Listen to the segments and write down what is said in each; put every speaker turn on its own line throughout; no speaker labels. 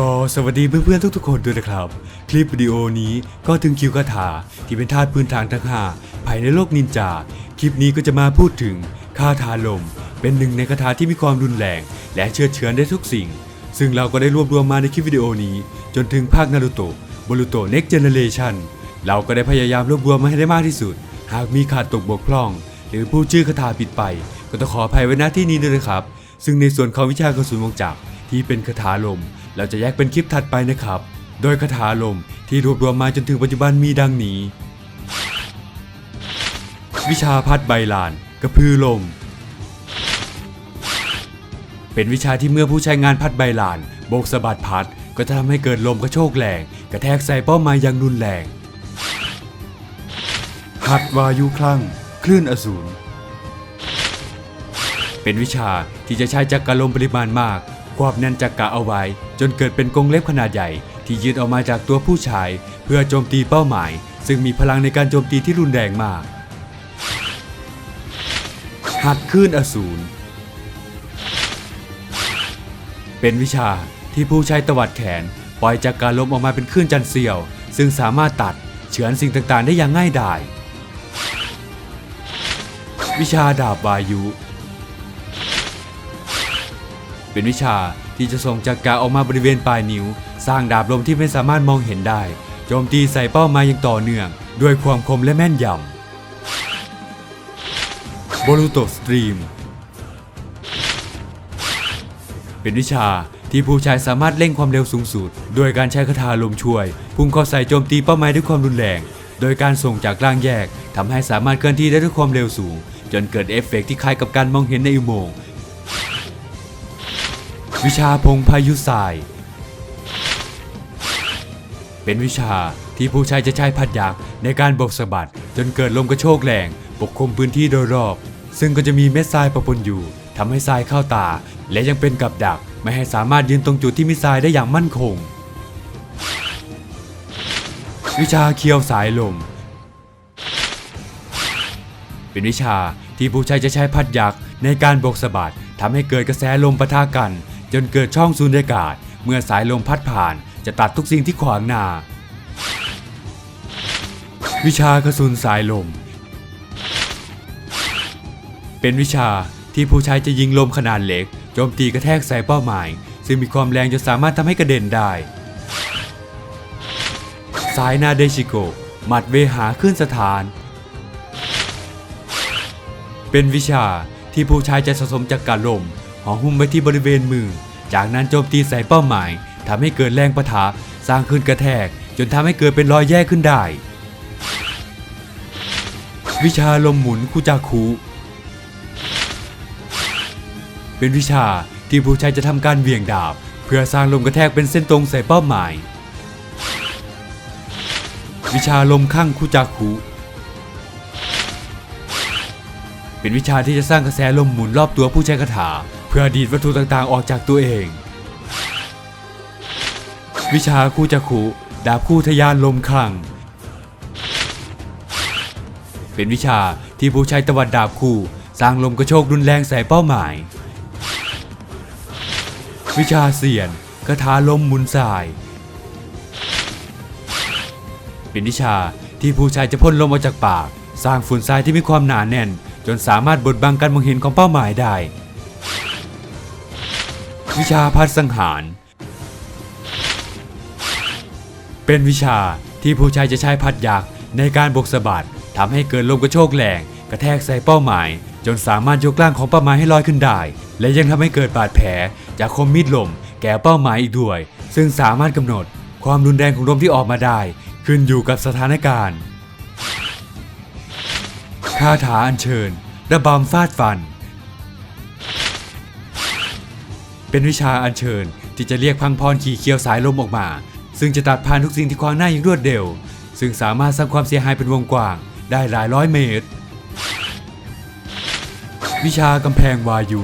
ก็สวัสดีเพื่อนๆทุกๆคนด้วยนะครับ คลิปวิดีโอนี้ก็ถึงคิวคาถาที่เป็นธาตุพื้นทางทั้งห้าภายในโลกนินจา คลิปนี้ก็จะมาพูดถึงคาถาลม เป็นหนึ่งในคาถาที่มีความรุนแรง และเชื่อเฉือได้ทุกสิ่ง ซึ่งเราก็ได้รวบรวมมาในคลิปวิดีโอนี้ จนถึงภาคนารูโตะบรูโตะ Next Generation เราก็ได้พยายามรวบรวมมาให้ได้มากที่สุด หากมีขาดตกบกพร่อง หรือผู้ชื่อคาถาผิดไป ก็ต้องขออภัยไว้ณที่นี้ด้วยนะครับ ซึ่งในส่วนของวิชากระสุนวงจักรที่เป็นคาถาลม เราจะแยกเป็นคลิปถัดไปนะครับ โดยคาถาลมที่รวบรวมมาจนถึงปัจจุบันมีดังนี้ วิชาพัดใบลาน กระพือลม เป็นวิชาที่เมื่อผู้ใช้งานพัดใบลาน โบกสะบัดพัด ก็จะทำให้เกิดลมกระโชกแรง กระแทกใส่เป้าหมายอย่างรุนแรงหัดวายุคลั่ง คลื่นอสูรเป็นวิชาที่จะใช้จักรลมปริมาณมาก ควบแน่นจักระเอาไว้ จนเกิดเป็นกรงเล็บขนาดใหญ่ ที่ยืดออกมาจากตัวผู้ชาย เพื่อโจมตีเป้าหมาย ซึ่งมีพลังในการโจมตีที่รุนแรงมาก หัดคลื่นอสูรเป็นวิชาที่ผู้ใช้ตวัดแขน ปล่อยจากการลมออกมาเป็นคลื่นจันเสียว ซึ่งสามารถตัดเฉือนสิ่งต่างๆ ได้อย่างง่ายดายวิชาดาบวายุ เป็นวิชาที่จะส่งจากกาออกมาบริเวณปลายนิ้ว สร้างดาบลมที่ไม่สามารถมองเห็นได้ โจมตีใส่เป้าหมายอย่างต่อเนื่อง ด้วยความคมและแม่นยำบรูโตสตรีมเป็นวิชาที่ผู้ใช้สามารถเร่งความเร็วสูงสุด โดยการใช้คาถาลมช่วย พุ่งเข้าใส่โจมตีเป้าหมายด้วยความรุนแรง โดยการส่งจากล่างแยกทำให้สามารถเคลื่อนที่ได้ด้วยความเร็วสูง จนเกิดเอฟเฟกต์ที่คล้ายกับการมองเห็นในอุโมงค์ วิชาพงพายุทราย เป็นวิชาที่ผู้ใช้จะใช้พัดยักษ์ในการบกสะบัดจนเกิดลมกระโชกแรงปกคลุมพื้นที่โดยรอบ ซึ่งก็จะมีเม็ดทรายประปนอยู่ทำให้ทรายเข้าตา และยังเป็นกับดักไม่ให้สามารถยืนตรงจุดที่มีทรายได้อย่างมั่นคง วิชาเคียวสายลม เป็นวิชาที่ผู้ใช้จะใช้พัดยักษ์ในการบกสะบัดทำให้เกิดกระแสลมปะทะกัน จนเกิดช่องสูญญากาศ เมื่อสายลมพัดผ่านจะตัดทุกสิ่งที่ขวางหน้า วิชากระสุนสายลม เป็นวิชาที่ผู้ใช้จะยิงลมขนาดเล็กโจมตีกระแทกใส่เป้าหมาย ซึ่งมีความแรงจนสามารถทำให้กระเด็นได้สายนาเดชิโกะหมัดเวหาขึ้นสถาน เป็นวิชาที่ผู้ใช้จะสะสมจากการลม ห่อหุ้มไว้ที่บริเวณมือ จากนั้นโจมตีใส่เป้าหมายทำให้เกิดแรงปะทะสร้างขึ้นกระแทก จนทำให้เกิดเป็นรอยแยกขึ้นได้ วิชาลมหมุนคุจาคุเป็นวิชาที่ผู้ใช้จะทำการเวี่ยงดาบ เพื่อสร้างลมกระแทกเป็นเส้นตรงใส่เป้าหมาย วิชาลมข้างคุจาคุเป็นวิชาที่จะสร้างกระแสลมหมุนรอบตัวผู้ใช้คาถา พื่อดีดวัตถุต่างๆ ออกจากตัวเอง วิชาคู่จักขุดาบคู่ทะยานลมคลัง เป็นวิชาที่ผู้ใช้ตวัดดาบคู่สร้างลมกระโชกรุนแรงใส่เป้าหมาย วิชาเสียนคาถาลมมุนสาย เป็นวิชาที่ผู้ใช้จะพ่นลมออกจากปาก สร้างฝุ่นทรายที่มีความหนาแน่น จนสามารถบดบังการมองเห็นของเป้าหมายได้ วิชาพัดสังหาร เป็นวิชาที่ผู้ใช้จะใช้พัดยักษ์ในการบกสะบัดทำให้เกิดลมกระโชกแรงกระแทกใส่เป้าหมาย จนสามารถยกร่างของเป้าหมายให้ลอยขึ้นได้ และยังทำให้เกิดบาดแผลจากคมมีดลมแก่เป้าหมายอีกด้วย ซึ่งสามารถกำหนดความรุนแรงของลมที่ออกมาได้ ขึ้นอยู่กับสถานการณ์คาถาอัญเชิญ ระบำฟาดฟัน เป็นวิชาอัญเชิญ ที่จะเรียกพังพรขี่เคียวสายลมออกมา ซึ่งจะตัดผ่านทุกสิ่งที่ขวางหน้าอย่างรวดเร็ว ซึ่งสามารถสร้างความเสียหายเป็นวงกว้างได้หลายร้อยเมตร วิชากำแพงวายุ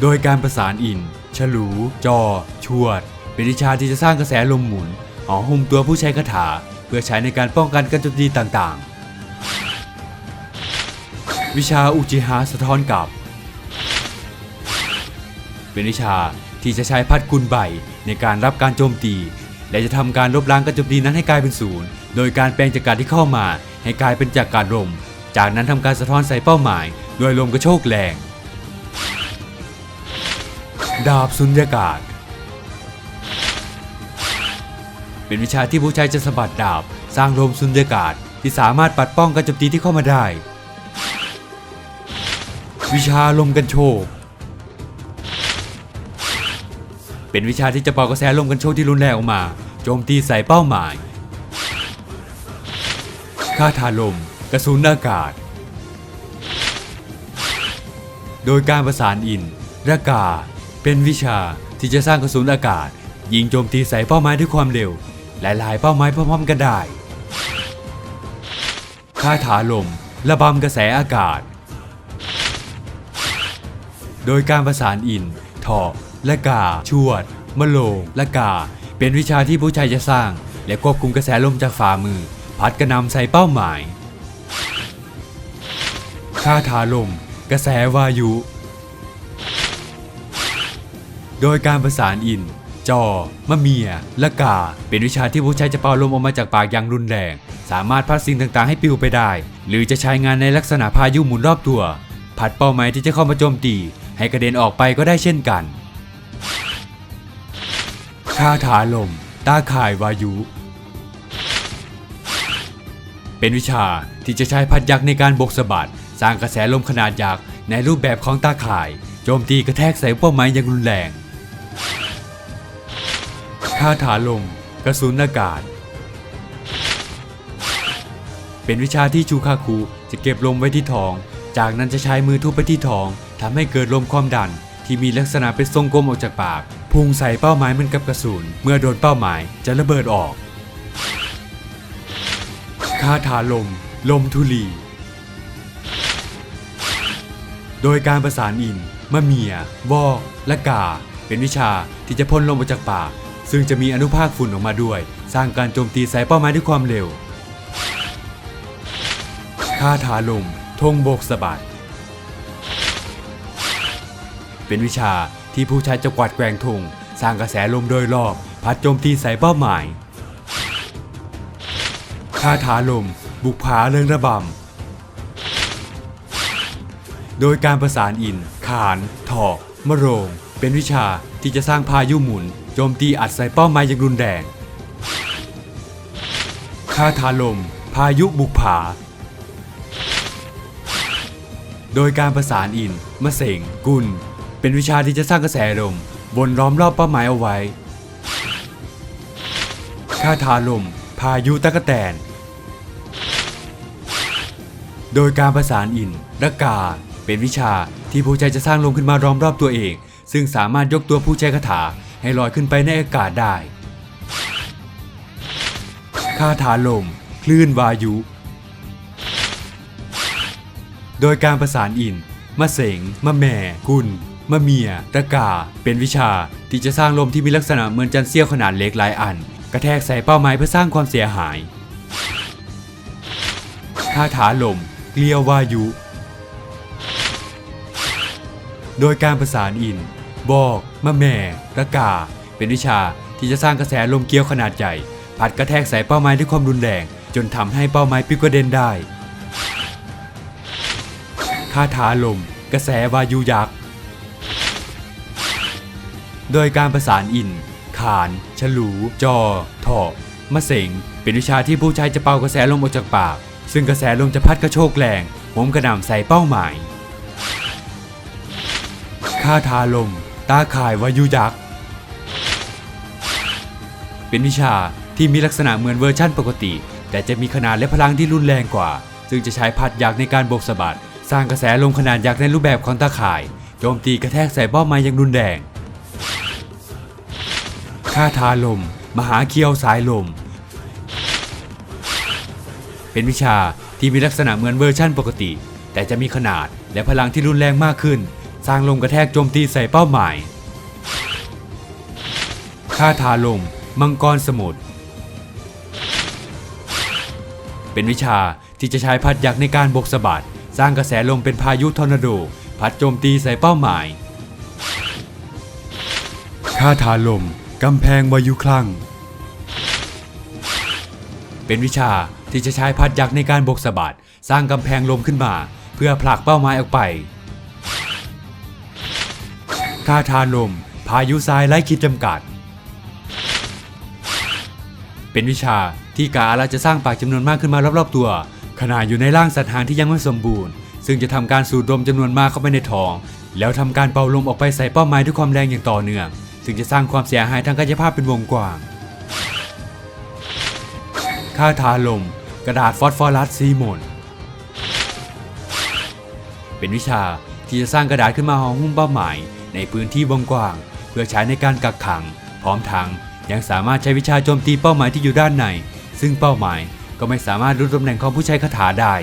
โดยการประสานอิน ฉลู จอ ชวด เป็นวิชาที่จะสร้างกระแสลมหมุนห่อหุ้มตัวผู้ใช้คาถา เพื่อใช้ในการป้องกันการโจมตีต่างๆ วิชาอุจิฮาสะท้อนกลับ เป็นวิชาที่จะใช้พัดกุลใบในการรับการโจมตี และจะทำการลบล้างการโจมตีนั้นให้กลายเป็นศูนย์โดยการแปลงจากการที่เข้ามา ให้กลายเป็นจากการลม จากนั้นทำการสะท้อนใส่เป้าหมาย โดยลมกระโชกแรง ดาบสุญญากาศ เป็นวิชาที่ผู้ใช้จะสะบัดดาบ สร้างลมสุญญากาศที่สามารถปัดป้องการโจมตีที่เข้ามาได้ วิชาลมกันโชก เป็นวิชาที่จะเป่ากระแสลมกันโชกที่รุนแรงออกมา โจมตีใส่เป้าหมายคาถาลม กระสุนอากาศ โดยการประสานอินรากา เป็นวิชาที่จะสร้างกระสุนอากาศ ยิงโจมตีใส่เป้าหมายด้วยความเร็ว หลายๆ เป้าหมายพร้อมๆกันได้คาถาลม ระบำกระแสอากาศ โดยการประสานอินถอก และกา ชวด มะโลง และกา เป็นวิชาที่ผู้ใช้จะสร้าง และควบคุมกระแสลมจากฝ่ามือ พัดกระนำใส่เป้าหมายคาถาลม กระแสวายุ โดยการประสานอิน จอ มะเมีย และกา เป็นวิชาที่ผู้ใช้จะเป่าลมออกมาจากปากอย่างรุนแรง สามารถพัดสิ่งต่างๆให้ปลิวไปได้ หรือจะใช้งานในลักษณะพายุหมุนรอบตัว ผัดเป้าหมายที่จะเข้ามาโจมตี ให้กระเด็นออกไปก็ได้เช่นกัน คาถาลมตาข่ายวายุ เป็นวิชาที่จะใช้พัดยักษ์ในการบกสะบัดสร้างกระแสลมขนาดยักษ์ในรูปแบบของตาข่าย โจมตีกระแทกใส่เป้าหมายอย่างรุนแรงคาถาลมกระสุนอากาศ เป็นวิชาที่ชูคาคุจะเก็บลมไว้ที่ท้อง จากนั้นจะใช้มือทุบไปที่ท้องทำให้เกิดลมความดัน ที่มีลักษณะเป็นทรงกลมออกจากปากพุ่งใส่เป้าหมายเหมือนกับกระสุนเมื่อโดนเป้าหมายจะระเบิดออกคาถาลม ลมทุลี โดยการประสานอิน มะเมีย วอก และกา เป็นวิชาที่จะพ่นลมออกจากปาก ซึ่งจะมีอนุภาคฝุ่นออกมาด้วย สร้างการโจมตีใส่เป้าหมายด้วยความเร็ว คาถาลม ธงโบกสะบัด เป็นวิชาที่ผู้ใช้จะกวาดแกว่งธงสร้างกระแสลมโดยรอบพัดโจมตีใส่เป้าหมายคาถาลม บุกผาเริงระบำ โดยการประสานอิน ขาน ถอกมะโรง เป็นวิชาที่จะสร้างพายุหมุน โจมตีอัดใส่เป้าหมายอย่างรุนแรงคาถาลม พายุบุกผา โดยการประสานอิน มะเสงกุล เป็นวิชาที่จะสร้างกระแสลมวนล้อมรอบเป้าหมายเอาไว้คาถาลม พายุตะกะแตน โดยการประสานอินระกา เป็นวิชาที่ผู้ใช้จะสร้างลมขึ้นมาล้อมรอบตัวเอง ซึ่งสามารถยกตัวผู้ใช้คาถาให้ลอยขึ้นไปในอากาศได้คาถาลม คลื่นวายุ โดยการประสานอินมะเสงมะแม่กุล มะเมีย ตะกา เป็นวิชา ที่จะสร้างลมที่มีลักษณะเหมือนจันเสี้ยวขนาดเล็กหลายอัน กระแทกใส่เป้าหมายเพื่อสร้างความเสียหาย คาถาลม เกลียววายุ โดยการประสานอิน บอกมะแม่ตะกา เป็นวิชาที่จะสร้างกระแสลมเกลียวขนาดใหญ่พัดกระแทกใส่เป้าหมายด้วยความรุนแรง จนทำให้เป้าหมายปิกระเด็นได้ คาถาลม กระแสวายุยักษ์ โดยการประสานอิน ขาน ฉลู จอถอกมะเสง เป็นวิชาที่ผู้ใช้จะเป่ากระแสลมออกจากปาก ซึ่งกระแสลมจะพัดกระโชกแรงโหมกระหน่ำใส่เป้าหมาย คาถาลม ตาข่ายวายุยักษ์ เป็นวิชาที่มีลักษณะเหมือนเวอร์ชั่นปกติ แต่จะมีขนาดและพลังที่รุนแรงกว่า ซึ่งจะใช้พัดยักษ์ในการโบกสะบัด สร้างกระแสลมขนาดยักษ์ในรูปแบบของตาข่าย โจมตีกระแทกใส่เป้าหมายอย่างรุนแรงาถาลม มหาเคียวสายลม เป็นวิชาที่มีลักษณะเหมือนเวอร์ชั่นปกติ แต่จะมีขนาดและพลังที่รุนแรงมากขึ้น สร้างลมกระแทกโจมตีใส่เป้าหมายคาถาลม มังกรสมุทรเป็นวิชาที่จะใช้พัดยักษ์ในการบกสะบัดสร้างกระแสลมเป็นพายุทอร์นาโด พัดโจมตีใส่เป้าหมายคคาถาลม กำแพงวายุคลัง เป็นวิชาที่จะใช้พัดยักษ์ในการบกสะบัดสร้างกำแพงลมขึ้นมา เพื่อผลักเป้าหมายออกไป คาถาลม พายุทรายไร้ขีดจำกัด เป็นวิชาที่กาอาราจะสร้างปากจำนวนมากขึ้นมารอบๆตัว ขณะอยู่ในร่างสัตว์หางที่ยังไม่สมบูรณ์ ซึ่งจะทำการสูดลมจำนวนมากเข้าไปในท้อง แล้วทำการเป่าลมออกไปใส่เป้าหมายด้วยความแรงอย่างต่อเนื่อง ซึ่งจะสร้างความเสียหายทางกายภาพเป็นวงกว้างคาถาลม กระดาษฟอสฟอรัสซีโมนเป็นวิชาที่จะสร้างกระดาษขึ้นมาห่อหุ้มเป้าหมาย ในพื้นที่วงกว้าง เพื่อใช้ในการกักขัง พร้อมทั้งยังสามารถใช้วิชาโจมตีเป้าหมายที่อยู่ด้านใน ซึ่งเป้าหมายก็ไม่สามารถรู้ตำแหน่งของผู้ใช้คาถาได้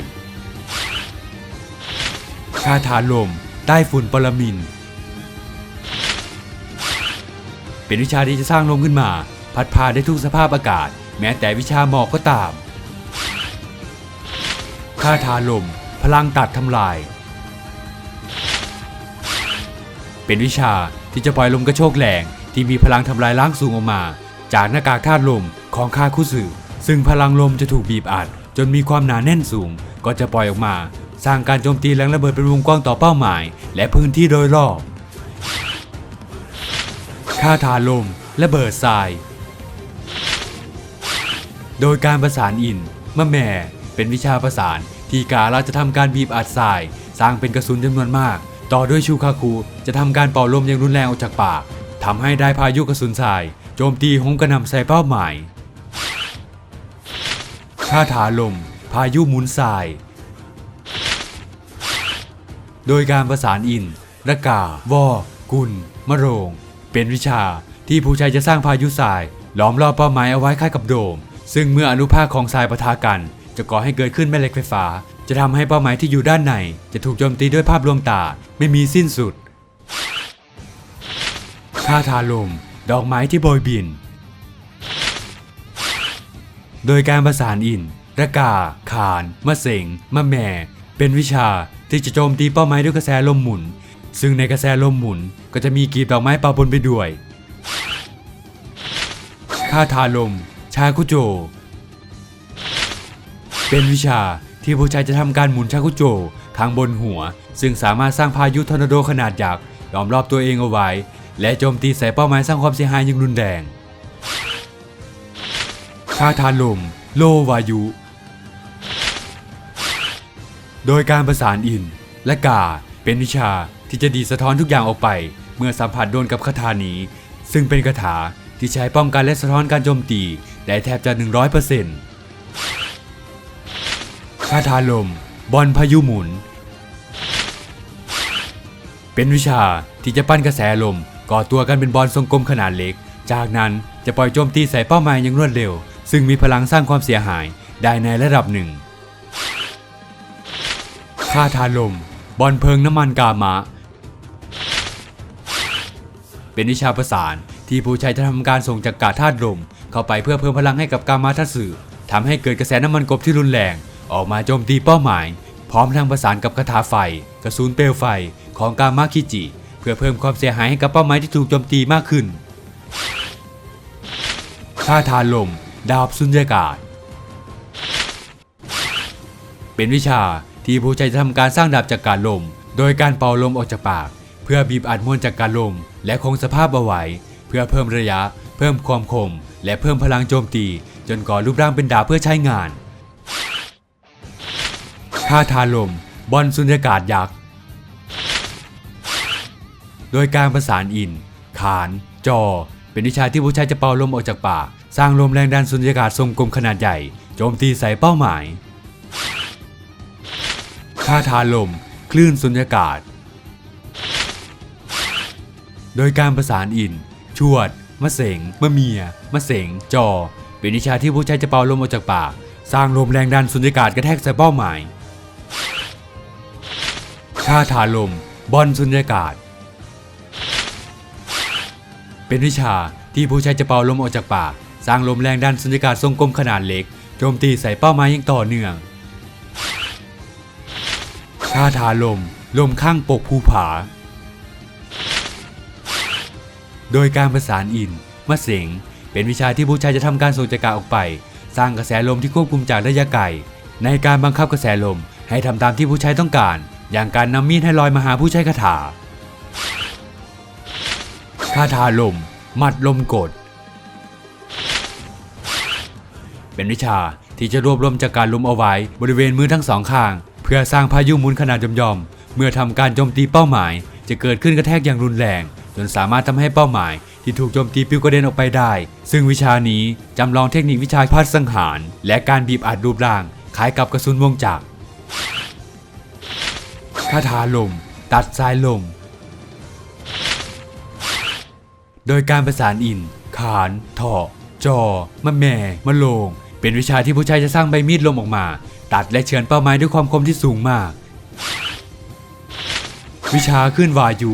คาถาลมใต้ฝุ่นปรมิน เป็นวิชาที่จะสร้างลมขึ้นมา พัดพาได้ทุกสภาพอากาศ แม้แต่วิชาหมอกก็ตามคาถาลม พลังตัดทำลาย เป็นวิชาที่จะปล่อยลมกระโชกแรงที่มีพลังทำลายล้างสูงออกมา จากหน้ากากธาตุลมของคาคุสึซึ่งพลังลมจะถูกบีบอัด จนมีความหนาแน่นสูง ก็จะปล่อยออกมา สร้างการโจมตีแรงระเบิดเป็นวงกว้างต่อเป้าหมาย และพื้นที่โดยรอบ คาถาลมระเบิดทราย โดยการประสานอินมะแม่เป็นวิชาประสานที่กาเราจะทำการบีบอัดทราย สร้างเป็นกระสุนจำนวนมาก ต่อด้วยชูคาคุจะทำการเป่าลมอย่างรุนแรงออกจากปากทำให้ได้พายุกระสุนทราย โจมตีหงกระนำใส่เป้าหมายคาถาลม พายุหมุนทราย โดยการประสานอินระกาวอ กุลมะโรง เป็นวิชาที่ผู้ใช้จะสร้างพายุทรายล้อมรอบเป้าหมายเอาไว้คล้ายกับโดม ซึ่งเมื่ออนุภาคของทรายปะทะกัน จะก่อให้เกิดขึ้นแม่เหล็กไฟฟ้า จะทำให้เป้าหมายที่อยู่ด้านใน จะถูกโจมตีด้วยภาพลวงตาไม่มีสิ้นสุดคาถาลม ดอกไม้ที่โบยบิน โดยการประสานอินระกา ขาน มะเสงมะแม่ เป็นวิชาที่จะโจมตีเป้าหมายด้วยกระแสลมหมุน ซึ่งในกระแสลมหมุนก็จะมีกีบดอกไม้ปะปนไปด้วยคาถาลม ชาคุโจ เป็นวิชาที่ผู้ใช้จะทำการหมุนชาคุโจทางบนหัว ซึ่งสามารถสร้างพายุทอร์นาโดขนาดยักษ์ล้อมรอบตัวเองเอาไว้ และโจมตีใส่เป้าหมายสร้างความเสียหายอย่างรุนแรงคาถาลม โลวายุ โดยการประสานอินและกาเป็นวิชา ที่จะดีสะท้อนทุกอย่างออกไป เมื่อสัมผัสโดนกับคาถานี้ ซึ่งเป็นคาถาที่ใช้ป้องกันและสะท้อนการโจมตีได้แทบจะ 100%คาถาลม บอลพายุหมุน เป็นวิชาที่จะปั้นกระแสลม ก่อตัวกันเป็นบอลทรงกลมขนาดเล็ก จากนั้นจะปล่อยโจมตีใส่เป้าหมายอย่างรวดเร็ว ซึ่งมีพลังสร้างความเสียหายได้ในระดับหนึ่งคาถาลม บอลเพลิงน้ำมันกามะ เป็นวิชาประสานที่ผู้ใช้จะทำการส่งจากกาธาตุลมเข้าไปเพื่อเพิ่มพลังให้กับกามาทัสึทำให้เกิดกระแสน้ำมันกบที่รุนแรง ออกมาโจมตีเป้าหมาย พร้อมทั้งประสานกับคาถาไฟ กระสุนเปลวไฟของกามาคิจิ เพื่อเพิ่มความเสียหายให้กับเป้าหมายที่ถูกโจมตีมากขึ้นคาถาลม ดาบสุญญากาศ เป็นวิชาที่ผู้ใช้จะทำการสร้างดาบจากการลม โดยการเป่าลมออกจากปาก เพื่อบีบอัดมวลจากการลม และคงสภาพเอาไว้ เพื่อเพิ่มระยะ เพิ่มความคม และเพิ่มพลังโจมตี จนก่อรูปร่างเป็นดาบเพื่อใช้งานคาถาลม บอลสุญญากาศยักษ์ โดยการประสานอิน ขาน จอ เป็นวิชาที่ผู้ใช้จะเป่าลมออกจากปากสร้างลมแรงดันสุญญากาศทรงกลมขนาดใหญ่ โจมตีใส่เป้าหมายคาถาลม คลื่นสุญญากาศ โดยการประสานอิน ชวด มะเสง มะเมีย มะเสง จอ เป็นวิชาที่ผู้ใช้จะเป่าลมออกจากปาก สร้างลมแรงดันสุญญากาศกระแทกใส่เป้าหมายคาถาลม บอลสุญญากาศ เป็นวิชาที่ผู้ใช้จะเป่าลมออกจากปาก สร้างลมแรงดันสุญญากาศทรงกลมขนาดเล็ก โจมตีใส่เป้าหมายอย่างต่อเนื่อง คาถาลม ลมข้างปกภูผา โดยการประสานอินมะเสงเป็นวิชาที่ผู้ใช้จะทำการส่งจักรออกไป สร้างกระแสลมที่ควบคุมจากระยะไกลในการบังคับกระแสลมให้ทำตามที่ผู้ใช้ต้องการ อย่างการนำมีดให้ลอยมาหาผู้ใช้คาถาคาถาลมมัดลมกด เป็นวิชาที่จะรวบรวมจากการลมเอาไว้บริเวณมือทั้งสองข้าง เพื่อสร้างพายุหมุนขนาดย่อมๆเมื่อทำการโจมตีเป้าหมาย จะเกิดขึ้นกระแทกอย่างรุนแรง จนสามารถทำให้เป้าหมาย ที่ถูกโจมตีปลิวกระเด็นออกไปได้ ซึ่งวิชานี้จำลองเทคนิควิชาพัดสังหาร และการบีบอัดรูปร่างคล้ายกับกระสุนวงจักรคาถาลม ตัดสายลม โดยการประสานอิน ขานเถาะจอมะแม่มะโลง เป็นวิชาที่ผู้ใช้จะสร้างใบมีดลมออกมา ตัดและเฉือนเป้าหมายด้วยความคมที่สูงมาก วิชาขึ้นวายุ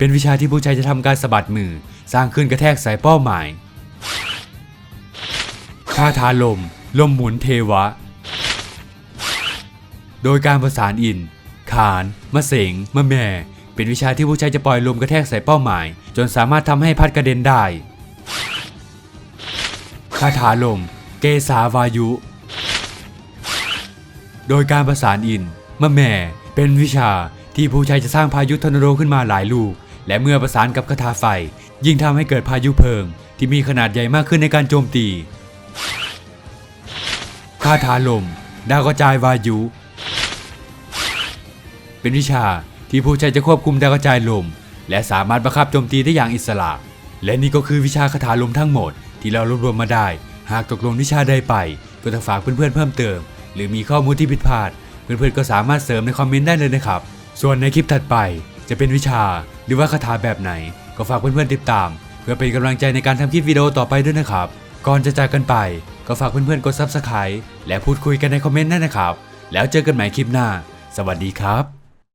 เป็นวิชาที่ผู้ใช้จะทำการสะบัดมือ สร้างขึ้นกระแทกใส่เป้าหมายคาถาลม ลมหมุนเทวะ โดยการประสานอิน ขาน มะเสง มะแม่ เป็นวิชาที่ผู้ใช้จะปล่อยลมกระแทกใส่เป้าหมาย จนสามารถทำให้พัดกระเด็นได้ คาถาลม เกสาวายุ โดยการประสานอิน มะแม่ เป็นวิชาที่ผู้ใช้จะสร้างพายุทอร์นาโดขึ้นมาหลายลูก และเมื่อประสานกับคาถาไฟ ยิ่งทำให้เกิดพายุเพลิง ที่มีขนาดใหญ่มากขึ้นในการโจมตีคาถาลม ดาวกระจายวายุ เป็นวิชาที่ผู้ใช้จะควบคุมดาวกระจายลม และสามารถบังคับโจมตีได้อย่างอิสระ และนี่ก็คือวิชาคาถาลมทั้งหมด ที่เรารวบรวมมาได้ หากตกลงวิชาใดไป ก็จะฝากเพื่อนๆเพิ่มเติม หรือมีข้อมูลที่ผิดพลาด เพื่อนๆก็สามารถเสริมในคอมเมนต์ได้เลยนะครับ ส่วนในคลิปถัดไปจะเป็นวิชา หรือว่าคาถาแบบไหน ก็ฝากเพื่อนๆติดตาม เพื่อเป็นกำลังใจในการทำคลิปวิดีโอต่อไปด้วยนะครับ ก่อนจะจากกันไป ก็ฝากเพื่อนๆกด Subscribe และพูดคุยกันในคอมเมนต์ได้นะครับ แล้วเจอกันใหม่คลิปหน้า สวัสดีครับ